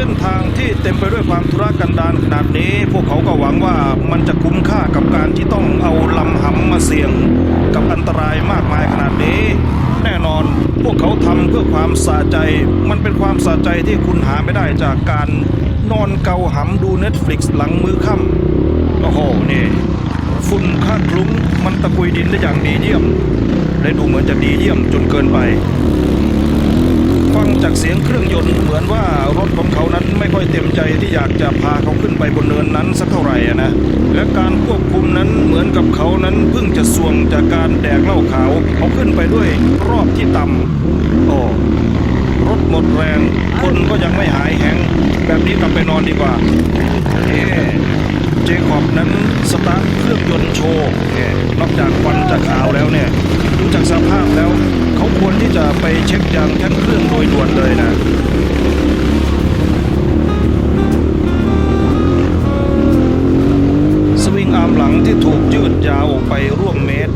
ส้นทางที่เต็มไปด้วยความธุรกันดารขนาดนี้ พวกเขาก็หวังว่ามันจะคุ้มค่ากับการที่ต้องเอาลำหำมาเสี่ยง กับอันตรายมากมายขนาดนี้ แน่นอนพวกเขาทำเพื่อความสะใจ มันเป็นความสะใจที่คุณหาไม่ได้จากการนอนเกาหำดู Netflix หลังมื้อค่ำโอ้โหนี่ฝุ่นค่าคลุ้งมันตะกุยดินได้อย่างดีเยี่ยม และดูเหมือนจะดีเยี่ยมจนเกินไป ฟังจากเสียงเครื่องยนต์เหมือนว่ารถ ใจที่อยากจะพาเขาขึ้นไปบนเนินนั้นสักเท่าไหร่นะ และการควบคุมนั้นเหมือนกับเขานั้นเพิ่งจะส่วงจากการแดกเหล้าขาวเขาขึ้นไปด้วยรอบที่ต่ำโอ้รถหมดแรง คนก็ยังไม่หายแหงแบบนี้กลับไปนอนดีกว่าเอ๊เจคอบนั้นสตาร์ทเครื่องยนต์โชว์เอ๊ะนอกจากควันจะขาวแล้วเนี่ยดูจากสภาพแล้ว เขาควรที่จะไปเช็คยางแท่นเครื่องโดยด่วนเลยนะามหลังที่ถูกยืดยาวออกไปร่วมเมตร